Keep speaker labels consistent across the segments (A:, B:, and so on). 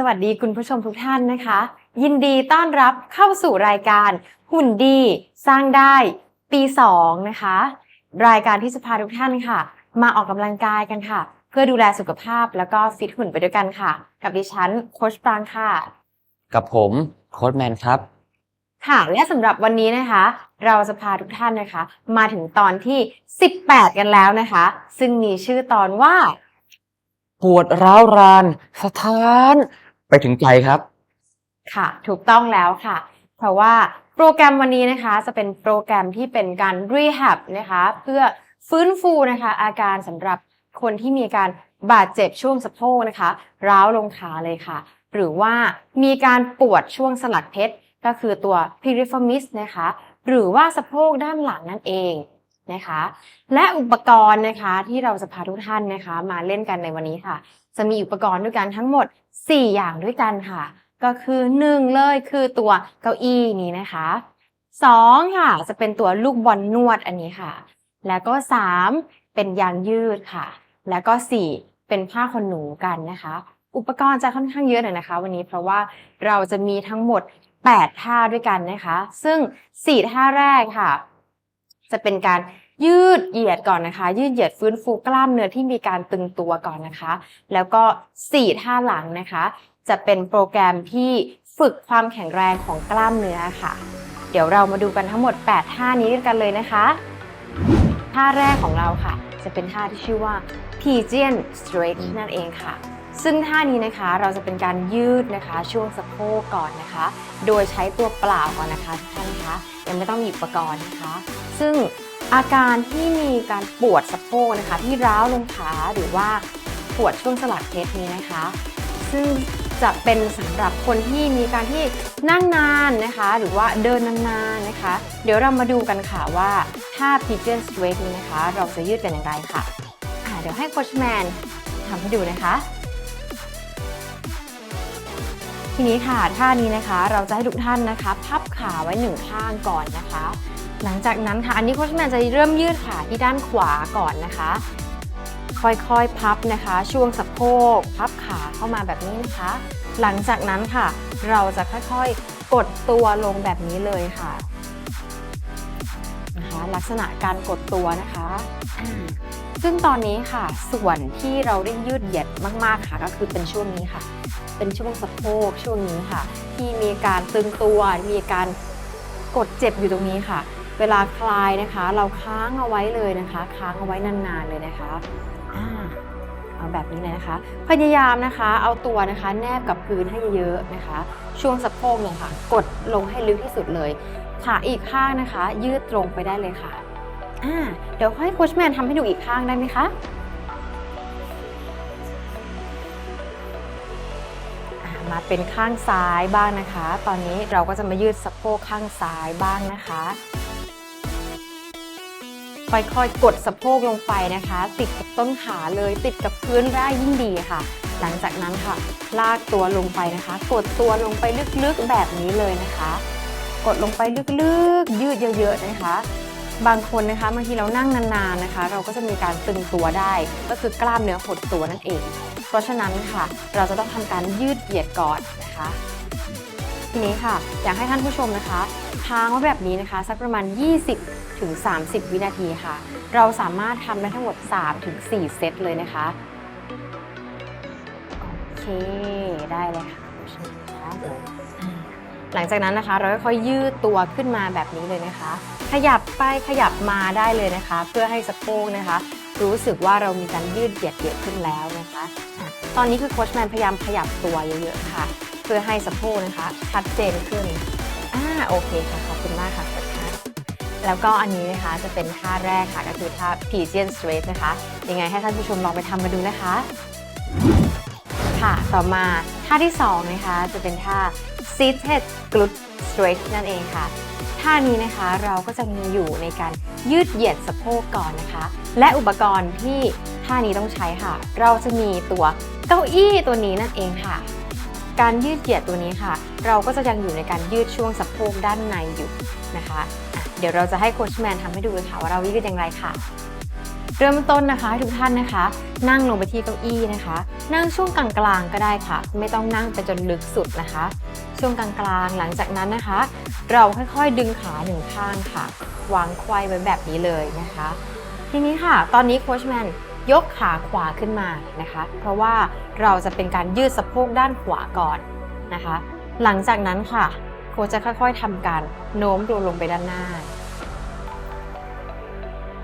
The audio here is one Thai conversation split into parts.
A: สวัสดีคุณผู้ชมทุกท่านนะคะ ยินดีต้อนรับเข้าสู่รายการหุ่นดีสร้างได้ปี2นะคะ รายการที่จะพาทุกท่านค่ะ มาออกกำลังกายกันค่ะ เพื่อดูแลสุขภาพแล้วก็ฟิตหุ่นไปด้วยกันค่ะ กับดิฉันโคชปรางค่ะ
B: กับผมโค้ดแมนครับ
A: ค่ะและสำหรับวันนี้นะคะ เราจะพาทุกท่านนะคะ มาถึงตอนที่ 18 กันแล้วนะคะ ซึ่งมีชื่อตอนว่า
B: ปวดร้าวรานสถาน ไปถึงใจครับ
A: ค่ะ ถูกต้องแล้วค่ะ เพราะว่าโปรแกรมวันนี้นะคะจะเป็นโปรแกรมที่เป็นการ rehab นะคะ เพื่อฟื้นฟูนะคะ อาการสำหรับคนที่มีการบาดเจ็บช่วงสะโพกนะคะ ร้าวลงขาเลยค่ะ หรือว่ามีการปวดช่วงสลักเพชรก็คือตัว piriformis นะคะ หรือว่าสะโพกด้านหลังนั่นเองนะคะ และอุปกรณ์นะคะที่เราจะพาทุกท่านนะคะ มาเล่นกันในวันนี้ค่ะ จะมีอุปกรณ์ด้วยกันทั้งหมด 4 อย่างด้วยกันค่ะ ก็คือ 1 เลยคือตัวเก้าอี้นี้นะคะ 2 ค่ะ จะเป็นตัวลูกบอลนวดอันนี้ค่ะ แล้วก็ 3 เป็นยางยืดค่ะ แล้วก็ 4 เป็นผ้าขนหนูกันนะคะ อุปกรณ์จะค่อนข้างเยอะหน่อยนะคะ วันนี้เพราะว่าเราจะมีทั้งหมด 8 ท่าด้วยกันนะคะ ซึ่ง 4 ท่าแรกค่ะ จะเป็นการ ยืดเหยียดก่อนนะคะ ยืดเหยียดฟื้นฟูกล้ามเนื้อที่มีการตึงตัวก่อนนะคะ แล้วก็4ท่าหลังนะคะ จะเป็นโปรแกรมที่ฝึกความแข็งแรงของกล้ามเนื้อค่ะ เดี๋ยวเรามาดูกันทั้งหมด 8 ท่านี้กันเลยนะคะ ท่าแรกของเราค่ะ จะเป็นท่าที่ชื่อว่า pigeon stretch นั่นเองค่ะซึ่งท่านี้นะคะเราจะเป็นการยืดนะคะช่วงสะโพกก่อนนะคะ โดยใช้ตัวเปล่าก่อนนะคะทุกท่านคะยังไม่ต้องมีอุปกรณ์นะคะ ซึ่ง อาการที่มีการปวดสะโพกนะคะ ที่ร้าวลงขาหรือว่าปวดช่วงสลักเพชรนี้นะคะ ซึ่งจะเป็นสำหรับคนที่มีการที่นั่งนานนะคะ หรือว่าเดินนานๆนะคะ เดี๋ยวเรามาดูกันค่ะว่าท่า pigeon stretch นี้นะคะ เราจะยืดกันอย่างไรค่ะอ่าเดี๋ยวให้โคชแมนทำให้ดูนะคะ ทีนี้ค่ะท่านี้นะคะเราจะให้ทุกท่านนะคะ พับขาไว้หนึ่งข้างก่อนนะคะ หลังจากนั้นค่ะ อันนี้โคชแมนจะเริ่มยืดขาที่ด้านขวาก่อนนะคะ ค่อยๆพับนะคะ ช่วงสะโพก พับขาเข้ามาแบบนี้นะคะ หลังจากนั้นค่ะ เราจะค่อยๆกดตัวลงแบบนี้เลยค่ะนะคะลักษณะการกดตัวนะคะ ซึ่งตอนนี้ค่ะ ส่วนที่เราได้ยืดเหยียดมากๆค่ะ ก็คือเป็นช่วงนี้ค่ะ เป็นช่วงสะโพกช่วงนี้ค่ะ ที่มีการตึงตัว มีการกดเจ็บอยู่ตรงนี้ค่ะ เวลาคลายนะคะ เราค้างเอาไว้เลยนะคะ ค้างเอาไว้นานๆเลยนะคะอ่าเอาแบบนี้เลยนะคะ พยายามนะคะเอาตัวนะคะแนบกับพื้นให้เยอะๆนะคะ ช่วงสะโพกเนี่ยค่ะ กดลงให้ลึกที่สุดเลยขาอีกข้างนะคะ ยืดตรงไปได้เลยค่ะอ่าเดี๋ยวให้โคชแมนทำให้ดูอีกข้างได้ไหมคะอ่ามาเป็นข้างซ้ายบ้างนะคะ ตอนนี้เราก็จะมายืดสะโพกข้างซ้ายบ้างนะคะ ค่อยๆ กดสะโพกลงไปนะคะ ติดกับต้นขาเลยติดกับพื้นได้ยิ่งดีค่ะ หลังจากนั้นค่ะ ลากตัวลงไปนะคะ กดตัวลงไปลึกๆแบบนี้เลยนะคะ กดลงไปลึกๆ ยืดเยอะ ๆ นะคะ บางคนนะคะบางทีเรานั่งนานๆนะคะ เราก็จะมีการตึงตัวได้ ก็คือกล้ามเนื้อหดตัวนั่นเอง เพราะฉะนั้นค่ะ เราจะต้องทำการยืดเหยียดก่อนนะคะ ทีนี้ค่ะ อยากให้ท่านผู้ชมนะคะค้างไว้แบบนี้นะคะ สักประมาณ 20ถึง30 วินาทีค่ะ เราสามารถทำได้ทั้งหมด 3 ถึง 4 เซตเลยนะคะโอเคได้เลยค่ะหลังจากนั้นนะคะ เราค่อยยืดตัวขึ้นมาแบบนี้เลยนะคะ ขยับไปขยับมาได้เลยนะคะ เพื่อให้สะโพกนะคะ รู้สึกว่าเรามีการยืดเหยียดเยอะขึ้นแล้วนะคะ ตอนนี้คือโค้ชแมนพยายามขยับตัวเยอะๆค่ะ พื่อให้สะโพกนะคะ ชัดเจนขึ้นอ่าโอเคค่ะขอบคุณมากค่ะโค้ชค่ะแล้วก็อันนี้นะคะจะเป็นท่าแรกค่ะก็คือท่า pigeon straight นะคะ ยังไงให้ท่านผู้ชมลองไปทำกันดูนะคะ ค่ะต่อมาท่าที่2นะคะจะเป็นท่า seated glute stretch นั่นเองค่ะท่านี้นะคะเราก็จะมีอยู่ในการยืดเหยียดสะโพกก่อนนะคะ และอุปกรณ์ที่ท่านี้ต้องใช้ค่ะ เราจะมีตัวเก้าอี้ตัวนี้นั่นเองค่ะ การยืดเหยียดตัวนี้ค่ะ เราก็จะยังอยู่ในการยืดช่วงสะโพกด้านในอยู่นะคะะเดี๋ยวเราจะให้โค้ชแมนทำให้ดูเลยค่ะว่าเรายืดอย่างไรค่ะ เริ่มต้นนะคะทุกท่านนะคะ นั่งลงไปที่เก้าอี้นะคะ นั่งช่วงกลางๆก็ได้ค่ะ ไม่ต้องนั่งไปจนลึกสุดนะคะ ช่วงกลางๆหลังจากนั้นนะคะ เราค่อยๆดึงขาหนึ่งข้างค่ะวางควายไว้แบบนี้เลยนะคะ ทีนี้ค่ะ ตอนนี้โค้ชแมน ยกขาขวาขึ้นมานะคะ เพราะว่าเราจะเป็นการยืดสะโพกด้านขวาก่อนนะคะ หลังจากนั้นค่ะ โคจะค่อยๆทำการโน้มตัวลงไปด้านหน้า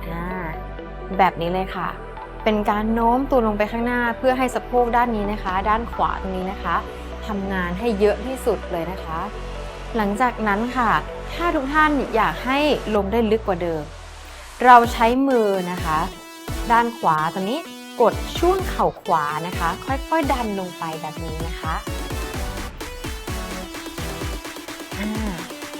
A: อ่าแบบนี้เลยค่ะ เป็นการโน้มตัวลงไปข้างหน้า เพื่อให้สะโพกด้านนี้นะคะ ด้านขวาตรงนี้นะคะทำงานให้เยอะที่สุดเลยนะคะ หลังจากนั้นค่ะ ถ้าทุกท่านอยากให้ลงได้ลึกกว่าเดิม เราใช้มือนะคะ ด้านขวาตรงนี้กดช่วงเข่าขวานะคะ ค่อยๆดันลงไปแบบนี้นะคะ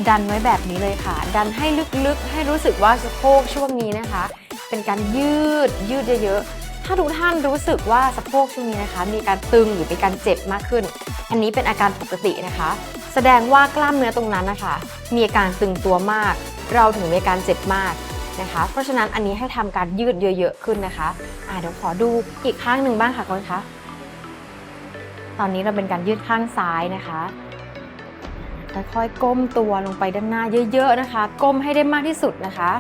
A: ดันไว้แบบนี้เลยค่ะ ดันให้ลึกๆ ให้รู้สึกว่าสะโพกช่วงนี้นะคะ เป็นการยืดยืดเยอะๆ ถ้าทุกท่านรู้สึกว่าสะโพกช่วงนี้นะคะ มีการตึงหรือมีการเจ็บมากขึ้น อันนี้เป็นอาการปกตินะคะ แสดงว่ากล้ามเนื้อตรงนั้นนะคะ มีอาการตึงตัวมาก เราถึงมีการเจ็บมาก นะคะ เพราะฉะนั้นอันนี้ให้ทำการยืดเยอะๆขึ้นนะคะอ่าเดี๋ยวขอดูอีกข้างหนึ่งบ้างค่ะคุณคะตอนนี้เราเป็นการยืดข้างซ้ายนะคะค่อยๆก้มตัวลงไปด้านหน้าเยอะ ๆนะคะ ก้มให้ได้มากที่สุดนะคะ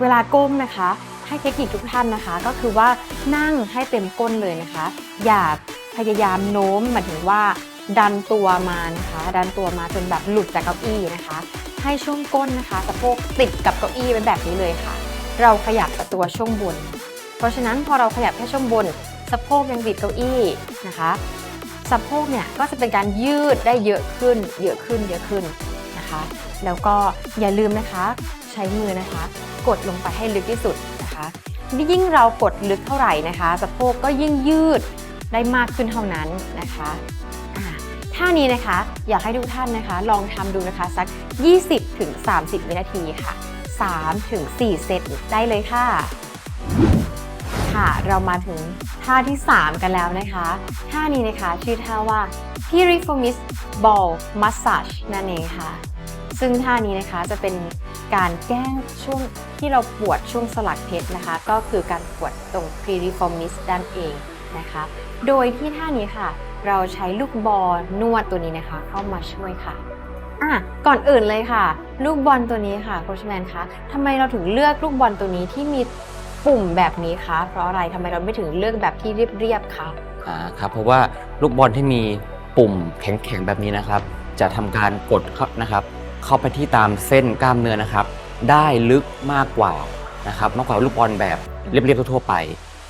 A: เวลาก้มนะคะ ให้เทคนิคทุกท่านนะคะ ก็คือว่านั่งให้เต็มก้นเลยนะคะ อย่าพยายามโน้มหมายถึงว่าดันตัวมานะคะ ดันตัวมาจนแบบหลุดจากเก้าอี้นะคะ ให้ช่วงก้นนะคะสะโพกติดกับเก้าอี้เป็นแบบนี้เลยค่ะ เราขยับตัวช่วงบน เพราะฉะนั้นพอเราขยับแค่ช่วงบน สะโพกยังติดเก้าอี้นะคะสะโพกเนี่ยก็จะเป็นการยืดได้เยอะขึ้น เยอะขึ้นเยอะขึ้นนะคะ แล้วก็อย่าลืมนะคะ ใช้มือนะคะ กดลงไปให้ลึกที่สุดนะคะยิ่งเรากดลึกเท่าไหร่นะคะสะโพกก็ยิ่งยืดได้มากขึ้นเท่านั้นนะคะ ท่านี้นะคะ อยากให้ทุกท่านนะคะ ลองทำดูนะคะสัก 20-30 วินาทีค่ะ 3-4 เซตได้เลยค่ะ ค่ะเรามาถึงท่าที่ 3 กันแล้วนะคะ ท่านี้นะคะชื่อท่าว่า Piriformis Ball Massage นั่นเองค่ะ ซึ่งท่านี้นะคะจะเป็นการแก้ช่วงที่เราปวดช่วงสลักเพชรนะคะ ก็คือการปวดตรง piriformis ด้านเองนะคะ โดยที่ท่านี้ค่ะ เราใช้ลูกบอลนวดตัวนี้นะคะ เข้ามาช่วยค่ะอะก่อนอื่นเลยค่ะ ลูกบอลตัวนี้ค่ะโคชแมนคะทำไมเราถึงเลือกลูกบอลตัวนี้ที่มีปุ่มแบบนี้คะเพราะอะไรทำไมเราไม่ถึงเลือกแบบที่เรียบๆคะ
B: อ่าครับเพราะว่าลูกบอลที่มีปุ่มแข็งๆแบบนี้นะครับ จะทำการกดเข้านะครับ เข้าไปที่ตามเส้นกล้ามเนื้อนะครับ ได้ลึกมากกว่านะครับ มากกว่าลูกบอลแบบเรียบๆทั่วๆไป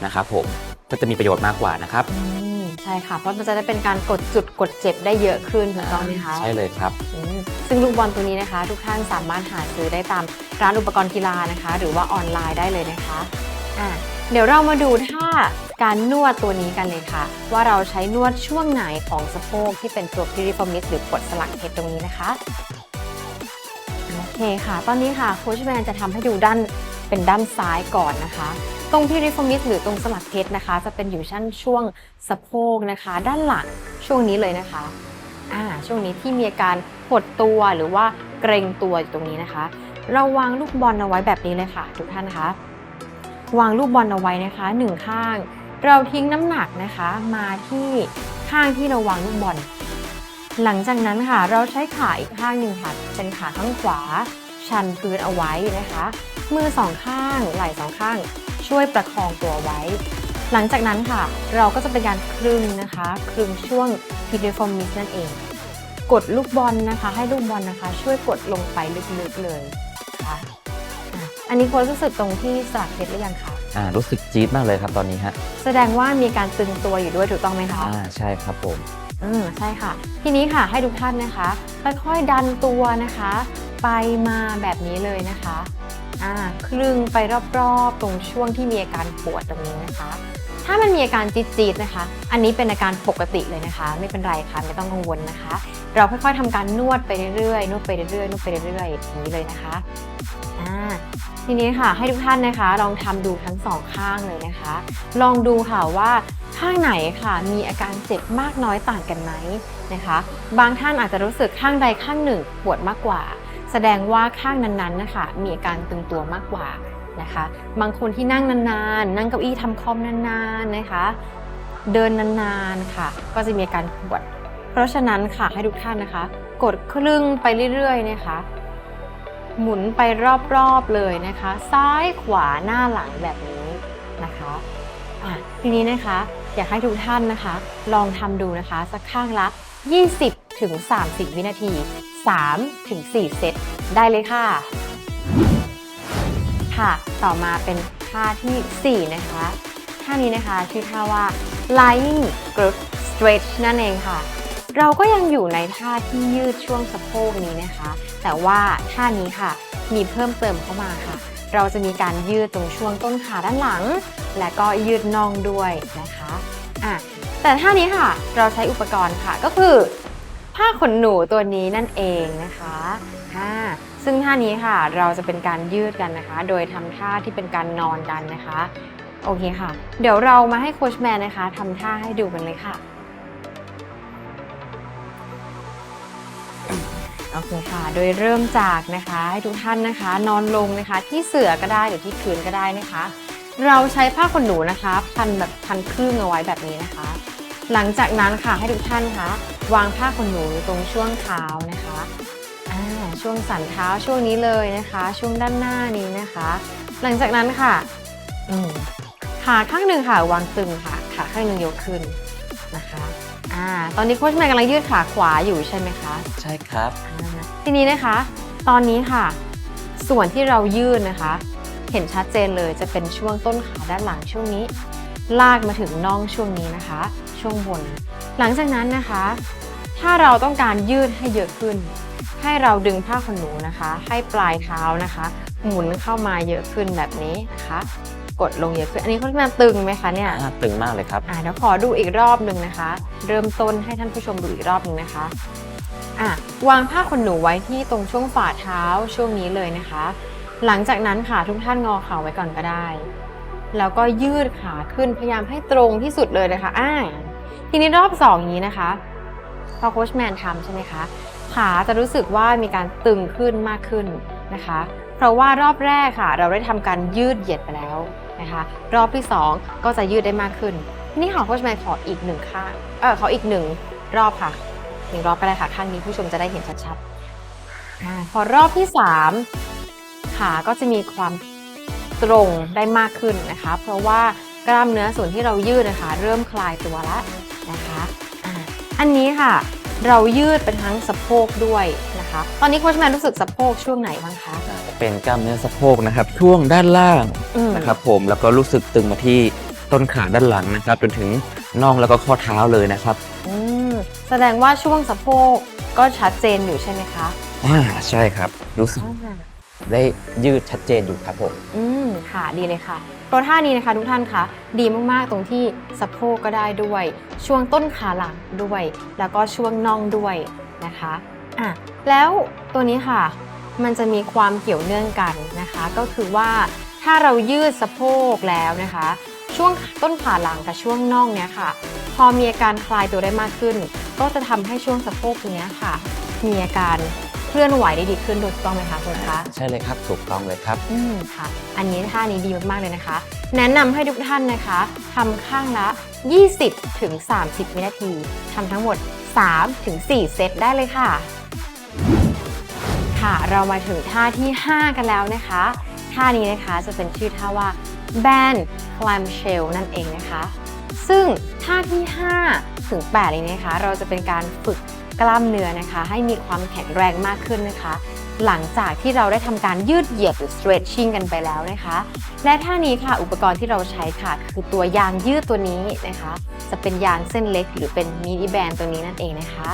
B: นะครับ ผมก็จะมีประโยชน์มากกว่านะครับ
A: อืม ช่ค่ะ เพราะมันจะได้เป็นการกดจุดกดเจ็บได้เยอะขึ้นถูกต้องไหมคะ
B: ใช่เลยครับ
A: อืมซึ่งลูกบอลตัวนี้นะคะ ทุกท่านสามารถหาซื้อได้ตามร้านอุปกรณ์กีฬานะคะ หรือว่าออนไลน์ได้เลยนะคะอะเดี๋ยวเรามาดูท่าการนวดตัวนี้กันเลยค่ะ ว่าเราใช้นวดช่วงไหนของสะโพกที่เป็นตัวพิริฟอมิสหรือกดสลักเพชรตรงนี้นะคะโอเคค่ะ ตอนนี้ค่ะโค้ชแมนจะทำให้ดูด้าน เป็นด้านซ้ายก่อนนะคะ ตรงพิริฟอมิสหรือตรงสลักเพชรนะคะ จะเป็นอยู่ชั้นช่วงสะโพกนะคะ ด้านหลังช่วงนี้เลยนะคะอ่าช่วงนี้ที่มีอาการหดตัวหรือว่าเกรงตัวอยู่ตรงนี้นะคะ เราวางลูกบอลเอาไว้แบบนี้เลยค่ะ ทุกท่านคะ วางลูกบอลเอาไว้นะคะหนึ่งข้าง เราทิ้งน้ำหนักนะคะ มาที่ข้างที่เราวางลูกบอลหลังจากนั้นค่ะเราใช้ขาอีกข้างหนึ่งค่ะ เป็นขาข้างขวา ชันพื้นเอาไว้นะคะ มือสองข้างไหล่สองข้าง ช่วยประคองตัวไว้ หลังจากนั้นค่ะ เราก็จะเป็นการคลึงนะคะคลึงช่วง p i d i f o r m i s นั่นเอง กดลูกบอลนะคะ ให้ลูกบอลนะคะ ช่วยกดลงไปลึกๆเลยนะคะอะอันนี้ควรรู้สึกตรงที่สลักเพชรหรือยังคะ
B: อ่ารู้สึกจี๊ดมากเลยครับตอนนี้ฮะ
A: แสดงว่ามีการตึงตัวอยู่ด้วยถูกต้องไหมคะ
B: อ่าใช่ครับผม
A: อืมใช่ค่ะ ทีนี้ค่ะให้ทุกท่านนะคะ ค่อยๆดันตัวนะคะ ไปมาแบบนี้เลยนะคะอ่าคลึงไปรอบๆ ตรงช่วงที่มีอาการปวดตรงนี้นะคะ ถ้ามันมีอาการจี๊ดๆนะคะ อันนี้เป็นอาการปกติเลยนะคะ ไม่เป็นไรค่ะไม่ต้องกังวลนะคะ เราค่อยๆทำการนวดไปเรื่อยๆนวดไปเรื่อยๆนวดไปเรื่อยๆอย่างนี้เลยนะคะ ทีนี้ค่ะให้ทุกท่านนะคะ ลองทำดูทั้งสองข้างเลยนะคะ ลองดูค่ะว่าข้างไหนค่ะมีอาการเจ็บมากน้อยต่างกันไหมนะคะ บางท่านอาจจะรู้สึกข้างใดข้างหนึ่งปวดมากกว่า แสดงว่าข้างนั้นๆนะคะมีอาการตึงตัวมากกว่านะคะ บางคนที่นั่งนานๆ นั่งเก้าอี้ทำคอมนานๆนะคะ เดินนานๆค่ะ ก็จะมีอาการปวด เพราะฉะนั้นค่ะให้ทุกท่านนะคะ กดคลึงไปเรื่อยๆนะคะ หมุนไปรอบๆเลยนะคะ ซ้ายขวาหน้าหลังแบบนี้นะคะอะทีนี้นะคะอยากให้ทุกท่านนะคะ ลองทำดูนะคะสักข้างละ 20ถึง30 วินาที 3 ถึง 4 เซตได้เลยค่ะ ค่ะ ต่อมาเป็นท่าทีสี่4 นะคะท่านี้นะคะชื่อท่าว่า lying grip stretch นั่นเองค่ะ เราก็ยังอยู่ในท่าที่ยืดช่วงสะโพกนี้นะคะ แต่ว่าท่านี้ค่ะมีเพิ่มเติมเข้ามาค่ะ เราจะมีการยืดตรงช่วงต้นขาด้านหลัง และก็ยืดน่องด้วยนะคะอะแต่ท่านี้ค่ะเราใช้อุปกรณ์ค่ะก็คือ ผ้าขนหนูตัวนี้นั่นเองนะคะอ่าซึ่งท่านี้ค่ะเราจะเป็นการยืดกันนะคะ โดยทำท่าที่เป็นการนอนกันนะคะ โอเคค่ะ เดี๋ยวเรามาให้โคชแมนนะคะทำท่าให้ดูกันเลยค่ะ โอเคค่ะ โดยเริ่มจากนะคะให้ทุกท่านนะคะ นอนลงนะคะที่เสื่อก็ได้หรือที่พื้นก็ได้นะคะ เราใช้ผ้าขนหนูนะคะ พันแบบพันครึ่งเอาไว้แบบนี้นะคะ หลังจากนั้นค่ะให้ทุกท่านคะวางผ้าขนหนูตรงช่วงเท้านะคะช่วงสันเท้าช่วงนี้เลยนะคะ ช่วงด้านหน้านี้นะคะ หลังจากนั้นค่ะขาข้างหนึ่งค่ะวางตึงค่ะขาข้างหนึ่งยกขึ้นนะคะ อ่าตอนนี้โค้ชแมนกำลังยืดขาขวาอยู่ใช่ไหมคะ
B: ใช่ครับ
A: อ่าทีนี้นะคะ ตอนนี้ค่ะ ส่วนที่เรายืดนะคะ เห็นชัดเจนเลยจะเป็นช่วงต้นขาด้านหลังช่วงนี้ ลากมาถึงน่องช่วงนี้นะคะ ช่วงบน หลังจากนั้นนะคะ ถ้าเราต้องการยืดให้เยอะขึ้น ให้เราดึงผ้าขนหนูนะคะ ให้ปลายเท้านะคะ หมุนเข้ามาเยอะขึ้นแบบนี้นะคะ กดลงเยอะขึ้น อันนี้เขามาตึงไหมคะเนี่ย
B: อ่าตึงมากเลยครับ
A: อ่าเดี๋ยวขอดูอีกรอบหนึ่งนะคะ เริ่มต้นให้ท่านผู้ชมดูอีกรอบหนึ่งนะคะอะวางผ้าขนหนูไว้ที่ตรงช่วงฝ่าเท้าช่วงนี้เลยนะคะ หลังจากนั้นค่ะทุกท่านงอเข่าไว้ก่อนก็ได้ แล้วก็ยืดขาขึ้นพยายามให้ตรงที่สุดเลยนะคะอ่าทีนี้รอบสองนี้นะคะพอโค้ชแมนทำใช่ไหมคะขาจะรู้สึกว่ามีการตึงขึ้นมากขึ้นนะคะ เพราะว่ารอบแรกค่ะ เราได้ทำการยืดเหยียดไปแล้ว นะคะรอบที่สองก็จะยืดได้มากขึ้น นี้ค่ะโค้ชแมนขออีกหนึ่งข้างเออขออีกหนึ่งรอบค่ะหนึ่งรอบก็ได้ค่ะข้างนี้ผู้ชมจะได้เห็นชัดๆพอรอบที่สามขาก็จะมีความตรงได้มากขึ้นนะคะ เพราะว่ากล้ามเนื้อส่วนที่เรายืดนะคะ เริ่มคลายตัวแล้วนะคะอันนี้ค่ะ เรายืดเป็นทั้งสะโพกด้วย นะคะ ตอนนี้โค้ชแมนรู้สึกสะโพกช่วงไหนบ้างคะ
B: เป็นกล้ามเนื้อสะโพกนะครับ ช่วงด้านล่าง
A: อืม
B: นะครับผมแล้วก็รู้สึกตึงมาที่ต้นขาด้านหลังนะครับ จนถึงน่องแล้วก็ข้อเท้าเลยนะครับ
A: อืมแสดงว่าช่วงสะโพกก็ชัดเจนอยู่ใช่ไหมคะ
B: อ่าใช่ครับ รู้สึกได้ยืดชัดเจนอยู่ครับผม
A: อืมค่ะดีเลยค่ะเพราะท่านี้นะคะทุกท่านคะดีมากๆตรงที่สะโพกก็ได้ด้วย ช่วงต้นขาหลังด้วย แล้วก็ช่วงน่องด้วยนะคะ อะแล้วตัวนี้ค่ะ มันจะมีความเกี่ยวเนื่องกันนะคะ ก็คือว่าถ้าเรายืดสะโพกแล้วนะคะ ช่วงต้นขาหลังกับช่วงน่องเนี้ยค่ะ พอมีอาการคลายตัวได้มากขึ้น ก็จะทำให้ช่วงสะโพกตรงเนี้ยค่ะ มีอาการเคลื่อนไหวได้ดีขึ้นถูกต้องไหมคะคุณคะ
B: ใช่เลยครับถูกต้องเลยครับ
A: อืมค่ะ อันนี้ท่านี้ดีมากๆเลยนะคะ แนะนำให้ทุกท่านนะคะทำข้างละ 20ถึง30 วินาทีทำทั้งหมด3ถึง4เซตได้เลยค่ะ ค่ะ เรามาถึงท่าที่ 5 กันแล้วนะคะ ท่านี้นะคะจะเป็นชื่อท่าว่า band clam shell นั่นเองนะคะ ซึ่งท่าที่ 5 ถึง8นี้นะคะ เราจะเป็นการฝึกกล้ามเนื้อนะคะ ให้มีความแข็งแรงมากขึ้นนะคะ หลังจากที่เราได้ทำการยืดเหยียดหรือ stretching กันไปแล้วนะคะ และท่านี้ค่ะอุปกรณ์ที่เราใช้ค่ะ คือตัวยางยืดตัวนี้นะคะ จะเป็นยางเส้นเล็ก หรือเป็นมินิแบนตัวนี้นั่นเองนะคะ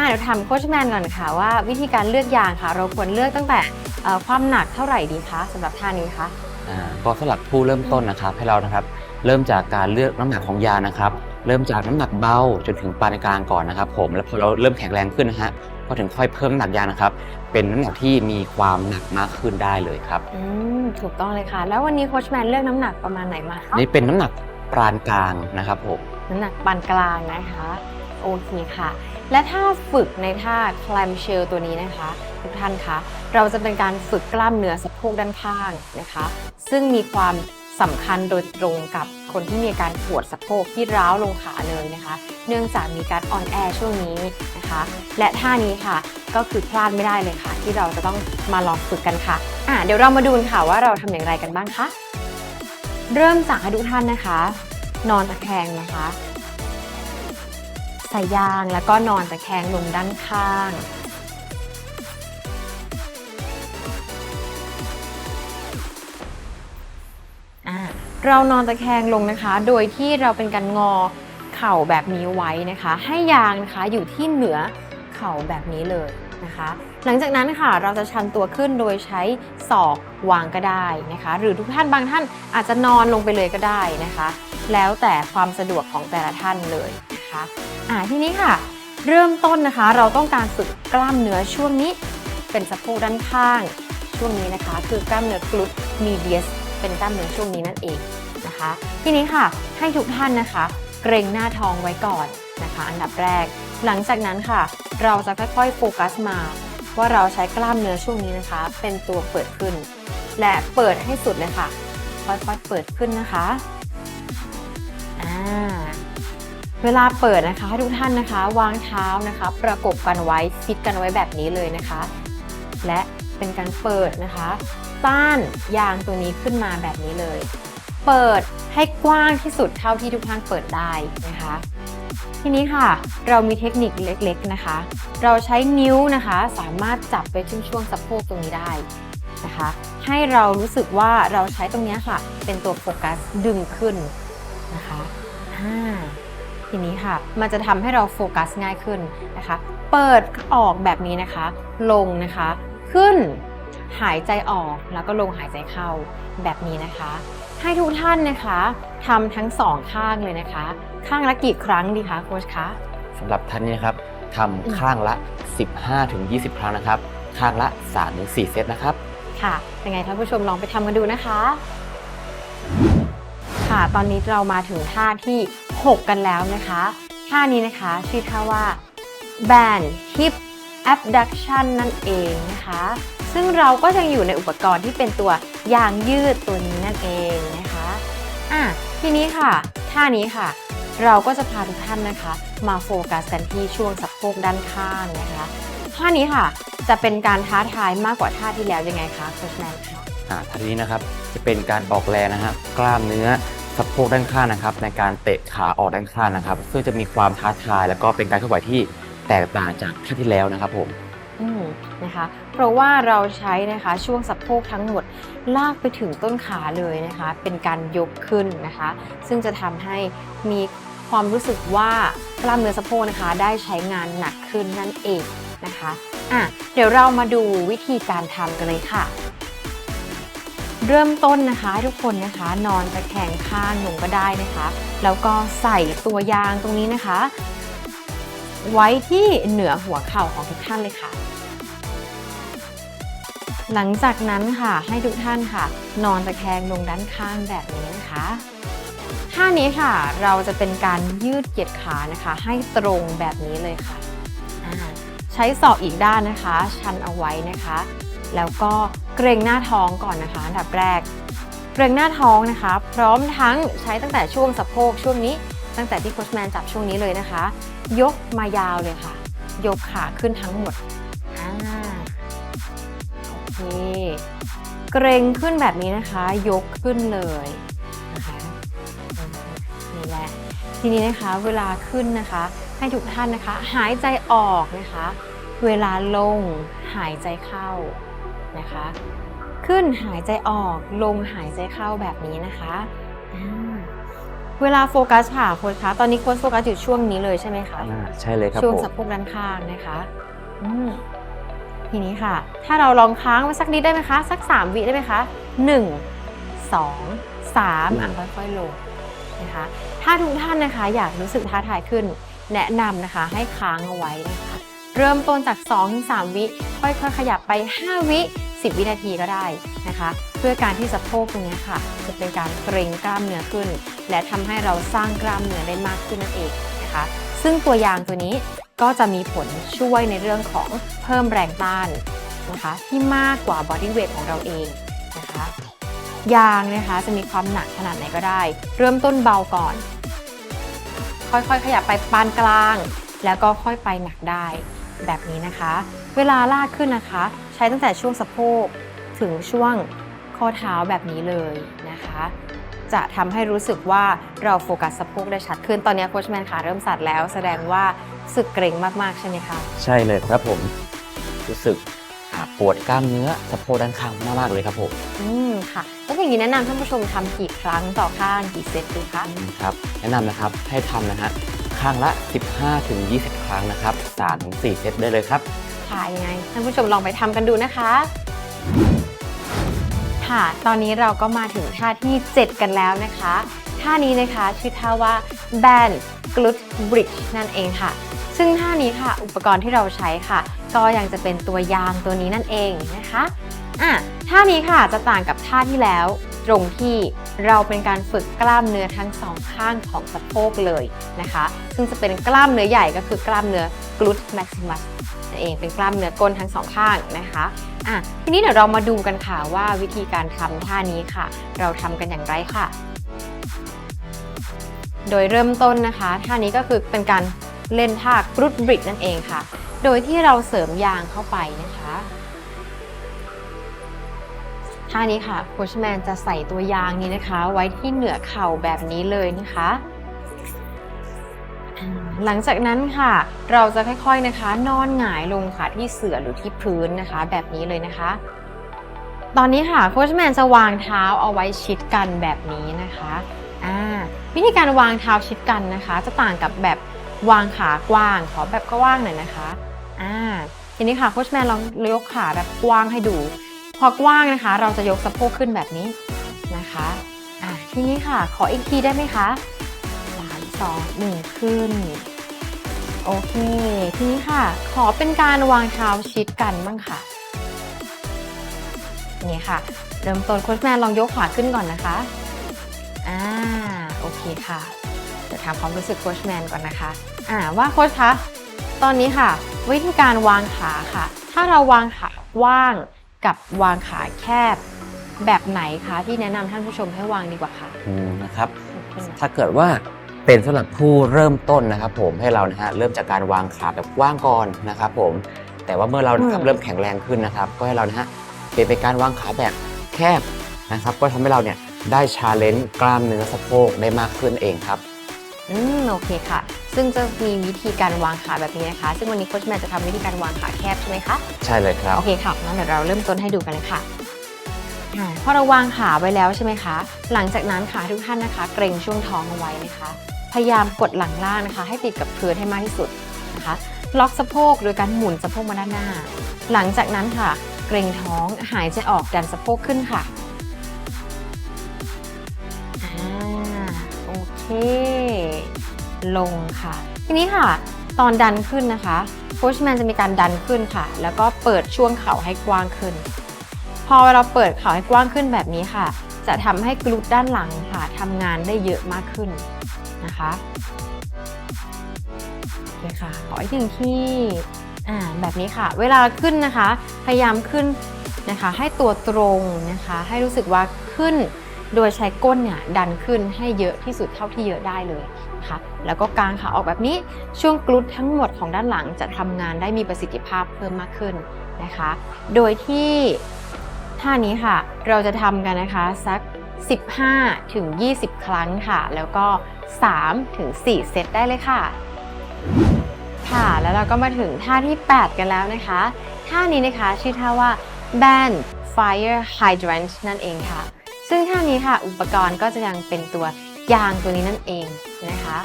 A: อะเดี๋ยวถามโค้ชแมนก่อนค่ะว่าวิธีการเลือกยางค่ะ เราควรเลือกตั้งแต่เอ่อความหนักเท่าไหร่ดีคะสำหรับท่านี้คะ
B: อ่าก็สำหรับผู้เริ่มต้นนะครับให้เรานะครับ เริ่มจากการเลือกน้ำหนักของยานะครับ เริ่มจากน้ำหนักเบาจนถึงปานกลางก่อนนะครับ ผมแล้วพอเราเริ่มแข็งแรงขึ้นนะฮะก็ถึงค่อยเพิ่มน้ำหนักยานะครับ เป็นน้ำหนักที่มีความหนักมากขึ้นได้เลยครับ
A: อืมถูกต้องเลยค่ะ แล้ววันนี้โค้ชแมนเลือกน้ำหนักประมาณไหนมาคะ
B: นี่เป็นน้ำหนักปานกลางนะครับผม
A: น้ำหนักปานกลางนะคะ โอเคค่ะ และถ้าฝึกในท่า clam shell ตัวนี้นะคะ ทุกท่านคะเราจะเป็นการฝึกกล้ามเนื้อสะโพกด้านข้างนะคะ ซึ่งมีความสำคัญโดยตรงกับคนที่มีอาการปวดสะโพกที่ร้าวลงขาเลยนะคะ เนื่องจากมีการออนแอร์ช่วงนี้นะคะ และท่านี้ค่ะก็คือพลาดไม่ได้เลยค่ะ ที่เราจะต้องมาลองฝึกกันค่ะอะ เดี๋ยวเรามาดูกันค่ะว่าเราทำอย่างไรกันบ้างคะเริ่มจากให้ทุกท่านนะคะ นอนตะแคงนะคะ ใส่ยางแล้วก็นอนตะแคงลงด้านข้าง เรานอนตะแคงลงนะคะ โดยที่เราเป็นการงอเข่าแบบนี้ไว้นะคะ ให้ยางนะคะอยู่ที่เหนือเข่าแบบนี้เลยนะคะ หลังจากนั้นค่ะเราจะชันตัวขึ้นโดยใช้ศอกวางก็ได้นะคะ หรือทุกท่านบางท่านอาจจะนอนลงไปเลยก็ได้นะคะ แล้วแต่ความสะดวกของแต่ละท่านเลย นะคะอ่าทีนี้ค่ะ เริ่มต้นนะคะเราต้องการฝึกกล้ามเนื้อช่วงนี้เป็นสะโพกด้านข้าง ช่วงนี้นะคะ คือกล้ามเนื้อกลุตมีเดียสเป็นกล้ามเนื้อช่วงนี้นั่นเองนะคะ ทีนี้ค่ะให้ทุกท่านนะคะ เกรงหน้าท้องไว้ก่อนนะคะ อันดับแรก หลังจากนั้นค่ะ เราจะค่อยๆโฟกัสมา ว่าเราใช้กล้ามเนื้อช่วงนี้นะคะ เป็นตัวเปิดขึ้น และเปิดให้สุดเลยค่ะค่อยๆเปิดขึ้นนะคะอ่า เวลาเปิดนะคะให้ทุกท่านนะคะ วางเท้านะคะ ประกบกันไว้ฟิตกันไว้แบบนี้เลยนะคะ และเป็นการเปิดนะคะต้านยางตัวนี้ขึ้นมาแบบนี้เลย เปิดให้กว้างที่สุดเท่าที่ทุกท่านเปิดได้นะคะ ทีนี้ค่ะเรามีเทคนิคเล็กๆนะคะ เราใช้นิ้วนะคะสามารถจับไปที่ช่วงสะโพกตรงนี้ได้นะคะ ให้เรารู้สึกว่าเราใช้ตรงนี้ค่ะ เป็นตัวโฟกัสดึงขึ้นนะคะอ่า ทีนี้ค่ะ มันจะทำให้เราโฟกัสง่ายขึ้นนะคะ เปิดออกแบบนี้นะคะ ลงนะคะ ขึ้น หายใจออกแล้วก็ลงหายใจเข้าแบบนี้นะคะ ให้ทุกท่านนะคะทำทั้งสองข้างเลยนะคะ ข้างละกี่ครั้งดีคะโค้ชคะ
B: สำหรับท่านนี้นะครับทำข้างละ 15-20 ครั้งนะครับ ข้างละ 3-4 เซตนะครับ
A: ค่ะยังไงท่านผู้ชมลองไปทำกันดูนะคะ ค่ะ ตอนนี้เรามาถึงท่าที่ 6 กันแล้วนะคะ ท่านี้นะคะ ชื่อท่าว่า band hip abduction นั่นเองนะคะ ซึ่งเราก็ยังอยู่ในอุปกรณ์ที่เป็นตัวยางยืดตัวนี้นั่นเองนะคะอะทีนี้ค่ะ ท่านี้ค่ะ เราก็จะพาทุกท่านนะคะ มาโฟกัสกันที่ช่วงสะโพกด้านข้างนะคะท่านี้ค่ะจะเป็นการท้าทายมากกว่าท่าที่แล้วยังไงคะโค้ชแมนคะ
B: อ่าท่านี้นะครับจะเป็นการออกแรงนะครับกล้ามเนื้อ สะโพกด้านข้างนะครับ ในการเตะขาออกด้านข้างนะครับ ซึ่งจะมีความท้าทายแล้วก็เป็นการเคลื่อนไหวที่แตกต่างจากท่าที่แล้วนะครับผม
A: อืมนะคะเพราะว่าเราใช้นะคะช่วงสะโพกทั้งหมดลากไปถึงต้นขาเลยนะคะ เป็นการยกขึ้นนะคะ ซึ่งจะทำให้มีความรู้สึกว่ากล้ามเนื้อสะโพกนะคะ ได้ใช้งานหนักขึ้นนั่นเองนะคะอะเดี๋ยวเรามาดูวิธีการทำกันเลยค่ะ เริ่มต้นนะคะทุกคนนะคะ นอนตะแคงข้างลงก็ได้นะคะ แล้วก็ใส่ตัวยางตรงนี้นะคะ ไว้ที่เหนือหัวเข่าของทุกท่านเลยค่ะ หลังจากนั้นค่ะให้ทุกท่านค่ะ นอนตะแคงลงด้านข้างแบบนี้นะคะท่านี้ค่ะเราจะเป็นการยืดเหยียดขานะคะ ให้ตรงแบบนี้เลยค่ะ ใช้ศอกอีกด้านนะคะ ชันเอาไว้นะคะ แล้วก็เกรงหน้าท้องก่อนนะคะอันดับแรก เกรงหน้าท้องนะคะ พร้อมทั้งใช้ตั้งแต่ช่วงสะโพกช่วงนี้ ตั้งแต่ที่โคชแมนจับช่วงนี้เลยนะคะ ยกมายาวเลยค่ะ ยกขาขึ้นทั้งหมดอ่าโอเคเกรงขึ้นแบบนี้นะคะ ยกขึ้นเลยนะคะนี่แหละทีนี้นะคะเวลาขึ้นนะคะ ให้ทุกท่านนะคะ หายใจออกนะคะ เวลาลงหายใจเข้า นะคะ ขึ้นหายใจออกลงหายใจเข้าแบบนี้นะคะอ่าเวลาโฟกัสค่ะโค้ชคะตอนนี้โค้ชโฟกัสอยู่ช่วงนี้เลยใช่ไหมคะ
B: อ่าใช่เลยครับ
A: ช่วง
B: ผม
A: สะโพกด้านข้างนะคะอืมทีนี้ค่ะ ถ้าเราลองค้างไว้สักนิดได้ไหมคะ สัก 3 วิได้ไหมคะ1 2 3อะค่อยๆลงนะคะถ้าทุกท่านนะคะ อยากรู้สึกท้าทายขึ้น แนะนำนะคะให้ค้างเอาไว้นะคะ เริ่มต้นจาก 2-3 วิค่อยๆขยับไป 5 วิ 10 วินาทีก็ได้นะคะ เพื่อการที่สะโพกตรงนี้ค่ะ จะเป็นการเกร็งกล้ามเนื้อขึ้น และทำให้เราสร้างกล้ามเนื้อได้มากขึ้นนั่นเองนะคะ ซึ่งตัวยางตัวนี้ก็จะมีผลช่วยในเรื่องของเพิ่มแรงต้านนะคะที่มากกว่าบอดี้เวทของเราเองนะคะยางนะคะจะมีความหนักขนาดไหนก็ได้ เริ่มต้นเบาก่อน ค่อยๆ ขยับไปปานกลาง แล้วก็ค่อยไปหนักได้ แบบนี้นะคะ เวลาลากขึ้นนะคะ ใช้ตั้งแต่ช่วงสะโพกถึงช่วงข้อเท้าแบบนี้เลยนะคะ จะทำให้รู้สึกว่าเราโฟกัสสะโพกได้ชัดขึ้นตอนนี้โค้ชแมนขาเริ่มสั่นแล้ว แสดงว่ารู้สึกเกร็งมากๆใช่ไหมคะ
B: ใช่เลยครับผมรู้สึกอ่าปวดกล้ามเนื้อสะโพกด้านข้างมากๆเลยครับผม
A: อืมค่ะ แล้วอย่างนี้แนะนำท่านผู้ชมทำกี่ครั้งต่อข้างกี่เซตดีคะ
B: ครับ แนะนำนะครับให้ทำนะฮะ ข้างละ 15-20 ครั้งนะครับ 3-4 เซตได้เลยครับ
A: ค่ะยังไงท่านผู้ชมลองไปทำกันดูนะคะ ค่ะ ตอนนี้เราก็มาถึงท่าที่ 7 กันแล้วนะคะ ท่านี้นะคะชื่อท่าว่า band glute bridge นั่นเองค่ะ ซึ่งท่านี้ค่ะอุปกรณ์ที่เราใช้ค่ะ ก็ยังจะเป็นตัวยางตัวนี้นั่นเองนะคะอะท่านี้ค่ะจะต่างกับท่าที่แล้ว ตรงที่เราเป็นการฝึกกล้ามเนื้อทั้งสองข้างของสะโพกเลยนะคะ ซึ่งจะเป็นกล้ามเนื้อใหญ่ก็คือกล้ามเนื้อ glute maximus นั่นเองเป็นกล้ามเนื้อก้นทั้งสองข้างนะคะอะทีนี้เดี๋ยวเรามาดูกันค่ะว่าวิธีการทำท่านี้ค่ะ เราทำกันอย่างไรค่ะ โดยเริ่มต้นนะคะท่านี้ก็คือเป็นการเล่นท่ากรุดบริดนั่นเองค่ะ โดยที่เราเสริมยางเข้าไปนะคะ ท่านี้ค่ะโคชแมนจะใส่ตัวยางนี้นะคะ ไว้ที่เหนือเข่าแบบนี้เลยนะคะ หลังจากนั้นค่ะ เราจะค่อยๆนะคะ นอนหงายลงค่ะที่เสื่อหรือที่พื้นนะคะ แบบนี้เลยนะคะ ตอนนี้ค่ะโคชแมนจะวางเท้าเอาไว้ชิดกันแบบนี้นะคะอ่าวิธีการวางเท้าชิดกันนะคะ จะต่างกับแบบวางขากว้าง ขอแบบกว้างหน่อยนะคะอ่าทีนี้ค่ะโคชแมนลองยกขาแบบกว้างให้ดู พอกว้างนะคะ เราจะยกสะโพกขึ้นแบบนี้นะคะอะทีนี้ค่ะ ขออีกทีได้ไหมคะสามสองหนึ่งขึ้น โอเค ทีนี้ค่ะ ขอเป็นการวางเท้าชิดกันบ้างค่ะ นี่ค่ะ เริ่มต้นโค้ชแมนลองยกขวาขึ้นก่อนนะคะอ่าโอเคค่ะเดี๋ยวถามความรู้สึกโค้ชแมนก่อนนะคะอ่าว่าโค้ชคะตอนนี้ค่ะ วิธีการวางขาค่ะ ถ้าเราวางขาว่าง กับวางขาแคบแบบไหนคะที่แนะนำท่านผู้ชมให้วางดีกว่าคะ
B: อืมนะครับ
A: โอเค
B: ถ้าเกิดว่าเป็นสำหรับผู้เริ่มต้นนะครับ ผมให้เรานะฮะเริ่มจากการวางขาแบบกว้างก่อนนะครับผมแต่ว่าเมื่อเรานะครับเริ่มแข็งแรงขึ้นนะครับ ก็ให้เรานะฮะเปลี่ยนไปการวางขาแบบแคบนะครับ ก็ทำให้เราเนี่ยได้ชาเลนจ์กล้ามเนื้อสะโพกได้มากขึ้นเองครับ
A: อืมโอเคค่ะ ซึ่งจะมีวิธีการวางขาแบบนี้นะคะ ซึ่งวันนี้โค้ชแมนจะทำวิธีการวางขาแคบใช่ไหมคะ
B: ใช่เลยครับ
A: โอเคค่ะงั้นเดี๋ยวเราเริ่มต้นให้ดูกันเลยค่ะอ่าพอเราวางขาไว้แล้วใช่ไหมคะ หลังจากนั้นค่ะทุกท่านนะคะ เกรงช่วงท้องเอาไว้นะคะ พยายามกดหลังล่างนะคะ ให้ติดกับพื้นให้มากที่สุดนะคะ ล็อกสะโพกโดยการหมุนสะโพกมาด้านหน้า หลังจากนั้นค่ะ เกรงท้องหายใจออกดันสะโพกขึ้นค่ะ ลงค่ะ ทีนี้ค่ะ ตอนดันขึ้นนะคะโคชแมนจะมีการดันขึ้นค่ะ แล้วก็เปิดช่วงเข่าให้กว้างขึ้น พอเราเปิดเข่าให้กว้างขึ้นแบบนี้ค่ะ จะทำให้กลูตด้านหลังค่ะทำงานได้เยอะมากขึ้นนะคะโอเคค่ะขออีกหนึ่งที่อ่าแบบนี้ค่ะ เวลาขึ้นนะคะ พยายามขึ้นนะคะ ให้ตัวตรงนะคะ ให้รู้สึกว่าขึ้น โดยใช้ก้นเนี่ยดันขึ้นให้เยอะที่สุดเท่าที่เยอะได้เลยนะคะแล้วก็กางขาออกแบบนี้ช่วงกลุตทั้งหมดของด้านหลังจะทำงานได้มีประสิทธิภาพเพิ่มมากขึ้นนะคะ โดยที่ท่านี้ค่ะ เราจะทำกันนะคะสัก 15 ถึง 20 ครั้งค่ะ แล้วก็ 3 ถึง 4 เซตได้เลยค่ะค่ะแล้วเราก็มาถึงท่าที่ 8 กันแล้วนะคะ ท่านี้นะคะชื่อท่าว่า band fire hydrant นั่นเองค่ะ ซึ่งท่านี้ค่ะอุปกรณ์ก็จะยังเป็นตัวยางตัวนี้นั่นเองนะคะ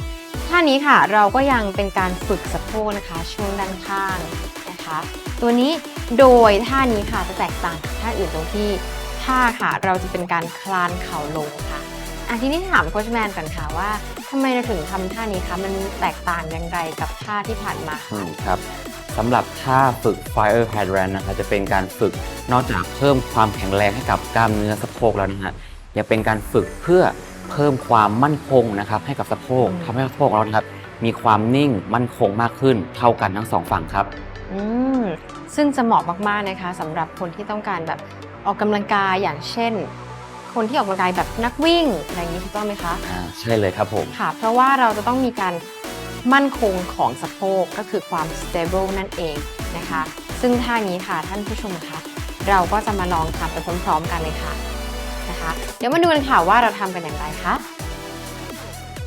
A: ท่านี้ค่ะเราก็ยังเป็นการฝึกสะโพกนะคะช่วงด้านข้างนะคะ ตัวนี้โดยท่านี้ค่ะจะแตกต่างจากท่าอื่นตรงที่ท่าค่ะเราจะเป็นการคลานเข่าลงค่ะอะทีนี้ถามโค้ชแมนก่อนค่ะว่าทำไมเราถึงทำท่านี้คะมันแตกต่างอย่างไรกับท่าที่ผ่านมา
B: อื
A: คะ
B: ครับ สำหรับท่าฝึก Fire Hydrant นะครับจะเป็นการฝึกนอกจากเพิ่มความแข็งแรงให้กับกล้ามเนื้อสะโพกแล้วนะฮะยังเป็นการฝึกเพื่อเพิ่มความมั่นคงนะครับให้กับสะโพกทำให้สะโพกเรานะครับมีความนิ่งมั่นคงมากขึ้นเท่ากันทั้งสองฝั่งครับ
A: อืมซึ่งจะเหมาะมากๆนะคะสำหรับคนที่ต้องการแบบออกกำลังกายอย่างเช่น คนที่ออกกำลังกายแบบนักวิ่งอะไรอย่างนี้ถูกต้องไหมคะ
B: อ่าใช่เลยครับผม
A: ค่ะ เพราะว่าเราจะต้องมีการ มั่นคงของสะโพกก็คือความ stable นั่นเองนะคะ ซึ่งท่านี้ค่ะท่านผู้ชมคะเราก็จะมาลองทำไปพร้อมๆกันเลยค่ะนะคะ เดี๋ยวมาดูกันค่ะว่าเราทำกันอย่างไรคะ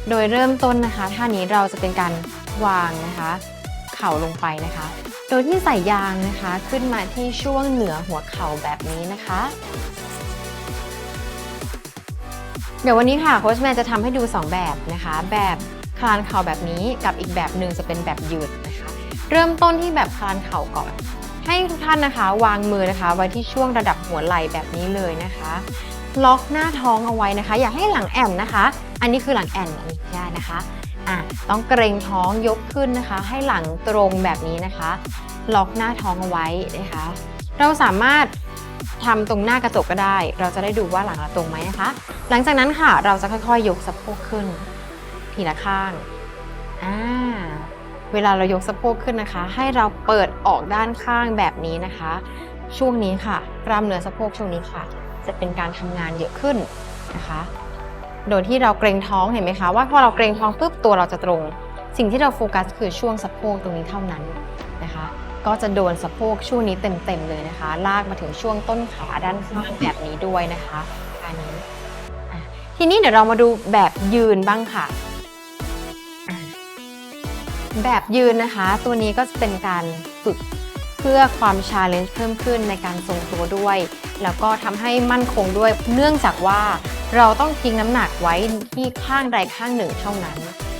A: โดยเริ่มต้นนะคะท่านี้เราจะเป็นการวางนะคะ เข่าลงไปนะคะ โดยที่ใส่ยางนะคะขึ้นมาที่ช่วงเหนือหัวเข่าแบบนี้นะคะ เดี๋ยววันนี้ค่ะโค้ชแมนจะทำให้ดู 2 แบบนะคะ แบบ คลานเข่าแบบนี้กับอีกแบบหนึ่งจะเป็นแบบยืดนะคะเริ่มต้นที่แบบคลานเข่าก่อน ให้ทุกท่านนะคะ วางมือนะคะ ไว้ที่ช่วงระดับหัวไหล่แบบนี้เลยนะคะ ล็อกหน้าท้องเอาไว้นะคะ อย่าให้หลังแอนนะคะ อันนี้คือหลังแอนอันนี้ไม่ได้นะคะอะต้องเกรงท้องยกขึ้นนะคะ ให้หลังตรงแบบนี้นะคะ ล็อกหน้าท้องเอาไว้นะคะ เราสามารถทำตรงหน้ากระจกก็ได้ เราจะได้ดูว่าหลังเราตรงไหมนะคะ หลังจากนั้นค่ะเราจะค่อยๆ ยกสะโพกขึ้น ทีละข้างอ่าเวลาเรายกสะโพกขึ้นนะคะ ให้เราเปิดออกด้านข้างแบบนี้นะคะ ช่วงนี้ค่ะ กล้ามเนื้อสะโพกช่วงนี้ค่ะ จะเป็นการทำงานเยอะขึ้นนะคะ โดยที่เราเกรงท้องเห็นไหมคะ ว่าพอเราเกรงท้องปุ๊บตัวเราจะตรง สิ่งที่เราโฟกัสคือช่วงสะโพกตรงนี้เท่านั้นนะคะ ก็จะโดนสะโพกช่วงนี้เต็มๆเลยนะคะ ลากมาถึงช่วงต้นขาด้านข้างแบบนี้ด้วยนะคะอันนี้ทีนี้เดี๋ยวเรามาดูแบบยืนบ้างค่ะ แบบยืนนะคะ ตัวนี้ก็จะเป็นการฝึกเพื่อความชาเลนจ์เพิ่มขึ้นในการทรงตัวด้วย แล้วก็ทำให้มั่นคงด้วย เนื่องจากว่าเราต้องทิ้งน้ำหนักไว้ที่ข้างใดข้างหนึ่งเท่านั้น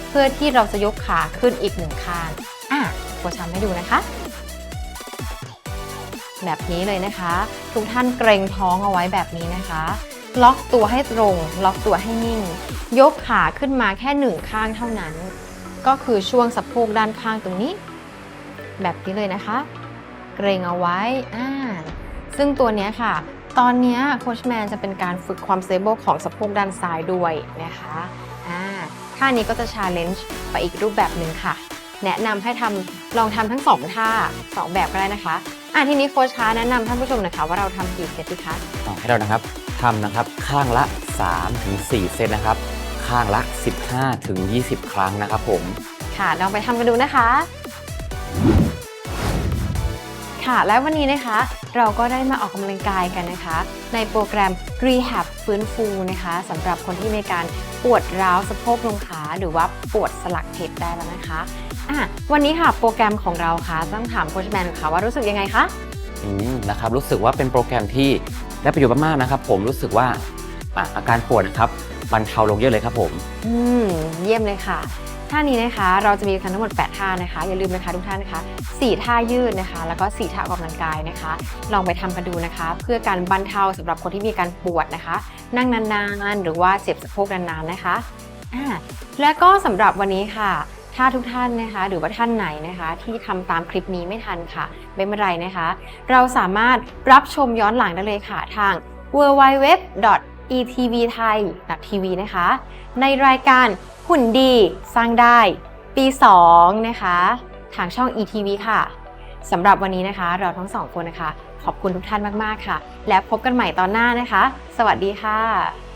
A: เพื่อที่เราจะยกขาขึ้นอีกหนึ่งข้างอะโปรทำให้ดูนะคะ แบบนี้เลยนะคะ ทุกท่านเกรงท้องเอาไว้แบบนี้นะคะ ล็อกตัวให้ตรง ล็อกตัวให้นิ่ง ยกขาขึ้นมาแค่หนึ่งข้างเท่านั้น ก็คือช่วงสะโพกด้านข้างตรงนี้ แบบนี้เลยนะคะ เกรงเอาไว้อ่าซึ่งตัวนี้ค่ะ ตอนนี้โคชแมนจะเป็นการฝึกความ stable ของสะโพกด้านซ้ายด้วยนะคะอ่าท่านี้ก็จะ challenge ไปอีกรูปแบบหนึ่งค่ะ แนะนำให้ทำลองทำทั้งสองท่าสองแบบก็ได้นะคะอะทีนี้โค้ชคะแนะนำท่านผู้ชมนะคะว่าเราทำกี่เซตดีคะ
B: ให้เรานะครับทำนะครับข้างละ 3-4 เซตนะครับ ข้างละ 15-20 ครั้งนะครับผม
A: ค่ะลองไปทำกันดูนะคะ ค่ะและวันนี้นะคะ เราก็ได้มาออกกำลังกายกันนะคะ ในโปรแกรม Rehab ฟื้นฟูนะคะสำหรับคนที่มีการปวดร้าวสะโพกลงขาหรือว่าปวดสลักเพชรได้แล้วนะคะอะวันนี้ค่ะโปรแกรมของเราค่ะต้องถามโค้ชแมนค่ะว่ารู้สึกยังไงคะ
B: อืมนะครับรู้สึกว่าเป็นโปรแกรมที่ได้ประโยชน์มากๆนะครับผมรู้สึกว่าอะอาการปวดนะครับ บรรเทาลงเยอะเลยครับผม
A: อืมเยี่ยมเลยค่ะ ท่านี้นะคะ เราจะมีกันทั้งหมด 8 ท่านะคะ อย่าลืมนะคะทุกท่านนะคะ4ท่ายืดนะคะ แล้วก็ 4 ท่าออกกำลังกายนะคะ ลองไปทำกันดูนะคะ เพื่อการบรรเทาสำหรับคนที่มีการปวดนะคะ นั่งนานๆ หรือว่าเจ็บสะโพกนานๆนะคะอ่าและก็สำหรับวันนี้ค่ะถ้าทุกท่านนะคะ หรือว่าท่านไหนนะคะ ที่ทำตามคลิปนี้ไม่ทันค่ะ ไม่เป็นไรนะคะ เราสามารถรับชมย้อนหลังได้เลยค่ะทาง w w w e t v t h a i t v นะคะ ในรายการหุ่นดีสร้างได้ปี 2 นะคะ ทางช่อง ETV ค่ะสำหรับวันนี้นะคะ เราทั้งสองคนนะคะ ขอบคุณทุกท่านมาก ๆ ค่ะ และพบกันใหม่ตอนหน้านะคะ สวัสดีค่ะ